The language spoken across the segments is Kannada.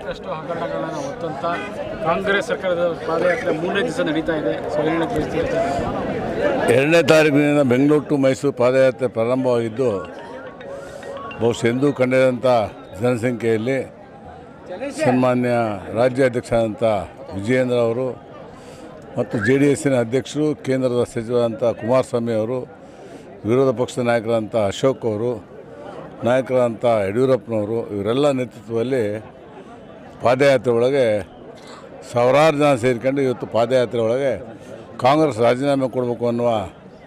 ಸಾಕಷ್ಟು ಹಗರಣಗಳನ್ನು ಹೊತ್ತಂತ ಕಾಂಗ್ರೆಸ್ ಸರ್ಕಾರದ ಪಾದಯಾತ್ರೆ ಮೂರನೇ ದಿವಸ ನಡೀತಾ ಇದೆ. ಸೊ ಏನು ಹೇಳಕ್ ಎರಡನೇ ತಾರೀಕಿನಿಂದ ಬೆಂಗಳೂರು ಟು ಮೈಸೂರು ಪಾದಯಾತ್ರೆ ಪ್ರಾರಂಭವಾಗಿದ್ದು, ಬಹುಶಃ ಎಂದೂ ಕಂಡಿದಂಥ ಜನಸಂಖ್ಯೆಯಲ್ಲಿ ಸನ್ಮಾನ್ಯ ರಾಜ್ಯಾಧ್ಯಕ್ಷರಾದಂಥ ವಿಜಯೇಂದ್ರ ಅವರು ಮತ್ತು ಜೆ ಡಿ ಎಸ್ಸಿನ ಅಧ್ಯಕ್ಷರು, ಕೇಂದ್ರದ ಸಚಿವರಾದಂಥ ಕುಮಾರಸ್ವಾಮಿ ಅವರು, ವಿರೋಧ ಪಕ್ಷದ ನಾಯಕರಾದಂಥ ಅಶೋಕ್ ಅವರು, ನಾಯಕರಾದಂಥ ಯಡಿಯೂರಪ್ಪನವರು, ಇವರೆಲ್ಲ ನೇತೃತ್ವದಲ್ಲಿ ಪಾದಯಾತ್ರೆ ಒಳಗೆ ಸಾವಿರಾರು ಜನ ಸೇರಿಕೊಂಡು ಇವತ್ತು ಪಾದಯಾತ್ರೆ ಒಳಗೆ ಕಾಂಗ್ರೆಸ್ ರಾಜೀನಾಮೆ ಕೊಡಬೇಕು ಅನ್ನುವ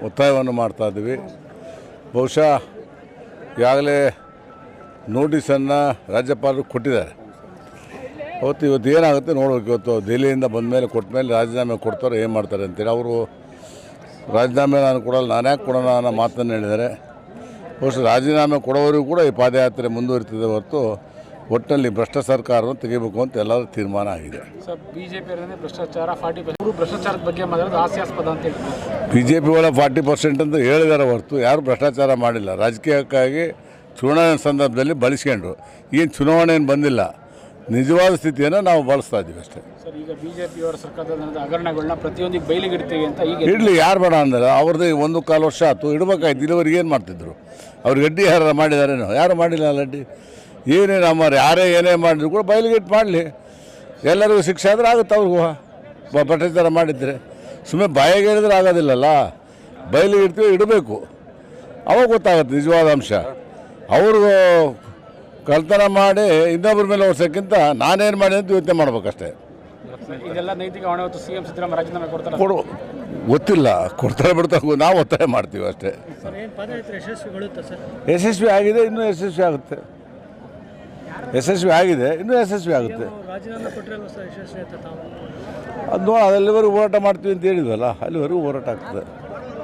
ಒತ್ತಾಯವನ್ನು ಮಾಡ್ತಾ ಇದ್ದೀವಿ. ಬಹುಶಃ ಈಗಾಗಲೇ ನೋಟಿಸನ್ನು ರಾಜ್ಯಪಾಲರು ಕೊಟ್ಟಿದ್ದಾರೆ. ಅವತ್ತು ಇವತ್ತು ಏನಾಗುತ್ತೆ ನೋಡ್ಬೇಕು ಇವತ್ತು ದೆಹಲಿಯಿಂದ ಬಂದ ಮೇಲೆ ಕೊಟ್ಟ ಮೇಲೆ ರಾಜೀನಾಮೆ ಕೊಡ್ತಾರೆ, ಏನು ಮಾಡ್ತಾರೆ ಅಂತೇಳಿ. ಅವರು ರಾಜೀನಾಮೆ ನಾನು ಕೊಡಲ್ಲ, ನಾನು ಯಾಕೆ ಕೊಡೋಣ ಅನ್ನೋ ಮಾತನ್ನು ಹೇಳಿದ್ದಾರೆ. ಬಹುಶಃ ರಾಜೀನಾಮೆ ಕೊಡೋವರಿಗೂ ಕೂಡ ಈ ಪಾದಯಾತ್ರೆ ಮುಂದುವರಿತಿದೆ ಹೊರತು ಒಟ್ಟಿನಲ್ಲಿ ಭ್ರಷ್ಟ ಸರ್ಕಾರವನ್ನು ತೆಗಿಬೇಕು ಅಂತ ಎಲ್ಲರೂ ತೀರ್ಮಾನ ಆಗಿದೆ. ಸರ್ ಬಿಜೆಪಿ ಭ್ರಷ್ಟಾಚಾರ ಫಾರ್ಟಿ ಪರ್ಸೆಂಟ್. ಭ್ರಷ್ಟಾಚಾರದ ಬಗ್ಗೆ ಮಾತಾಡೋದು ಹಾಸ್ಯಾಸ್ಪದ ಅಂತ ಬಿ ಜೆ ಪಿ ಒಳ ಫಾರ್ಟಿ ಪರ್ಸೆಂಟ್ ಅಂತ ಹೇಳಿದಾರೆ ಹೊರತು ಯಾರು ಭ್ರಷ್ಟಾಚಾರ ಮಾಡಿಲ್ಲ. ರಾಜಕೀಯಕ್ಕಾಗಿ ಚುನಾವಣೆ ಸಂದರ್ಭದಲ್ಲಿ ಬಳಸ್ಕೊಂಡ್ರು ಏನು ಚುನಾವಣೆ ಏನು ಬಂದಿಲ್ಲ ನಿಜವಾದ ಸ್ಥಿತಿಯನ್ನು ನಾವು ಬಳಸ್ತಾ ಇದ್ದೀವಿ ಅಷ್ಟೇ. ಸರ್ ಈಗ ಬಿಜೆಪಿ ಅವರ ಸರ್ಕಾರದ ನಡೆದ ಹಗರಣಗಳನ್ನ ಪ್ರತಿಯೊಂದಿಗೆ ಬಯಲಿಗಿಡ್ತೀವಿ ಅಂತ ಈಗ ಇಡಲಿ ಯಾರು ಬೇಡ ಅಂದ್ರೆ ಅವ್ರದ್ದು ಒಂದು ಕಾಲು ವರ್ಷ ಆಯ್ತು ಇಡಬೇಕಾಯ್ತು ಇಲ್ಲಿವರೆಗೆ ಏನು ಮಾಡ್ತಿದ್ರು? ಅವ್ರಿಗೆ ಅಡ್ಡಿ ಯಾರು ಮಾಡಿದಾರೇನೋ? ಯಾರು ಮಾಡಿಲ್ಲ ಅಲ್ಲ ಅಡ್ಡಿ ಏನೇನು ನಮ್ಮ ಯಾರೇ ಏನೇ ಮಾಡಿದ್ರು ಕೂಡ ಬಯಲುಗೇಟ್ ಮಾಡಲಿ. ಎಲ್ಲರಿಗೂ ಶಿಕ್ಷೆ ಆದರೆ ಆಗುತ್ತೆ ಅವ್ರಿಗೂ. ಬ- ಭ್ರಷ್ಟಾಚಾರ ಮಾಡಿದ್ರೆ. ಸುಮ್ಮನೆ ಬಾಯಿಗೆ ಹೇಳಿದ್ರೆ ಆಗೋದಿಲ್ಲಲ್ಲ. ಬಯಲಿಗೆ ಇಡ್ತೀವಿ ಇಡಬೇಕು. ಅವಾಗ ಗೊತ್ತಾಗುತ್ತೆ ನಿಜವಾದ ಅಂಶ. ಅವ್ರಿಗೂ ಕಳ್ತನ ಮಾಡಿ ಇನ್ನೊಬ್ಬರ ಮೇಲೆ ಓಡಿಸೋಕ್ಕಿಂತ ನಾನೇನು ಮಾಡಿ ಅಂತ ಯೋಚನೆ ಮಾಡ್ಬೇಕಷ್ಟೇ. ಕೊಡು. ಗೊತ್ತಿಲ್ಲ. ಕೊಡ್ತಾರೆ ಬಿಡ್ತಾರೆ ನಾವು ಒತ್ತಾಯ ಮಾಡ್ತೀವಿ ಅಷ್ಟೇ. ಏನು ಯಶಸ್ವಿ ಆಗಿದೆ ಇನ್ನೂ ಯಶಸ್ವಿ ಆಗುತ್ತೆ. ಯಶಸ್ವಿ ಆಗಿದೆ. ಇನ್ನೂ ಯಶಸ್ವಿ ಆಗುತ್ತೆ. ಅದು ಅಲ್ಲಿವರೆಗೂ ಹೋರಾಟ ಮಾಡ್ತೀವಿ ಅಂತ ಹೇಳಿದ್ವಲ್ಲ ಅಲ್ಲಿವರೆಗೂ ಹೋರಾಟ ಆಗ್ತದೆ.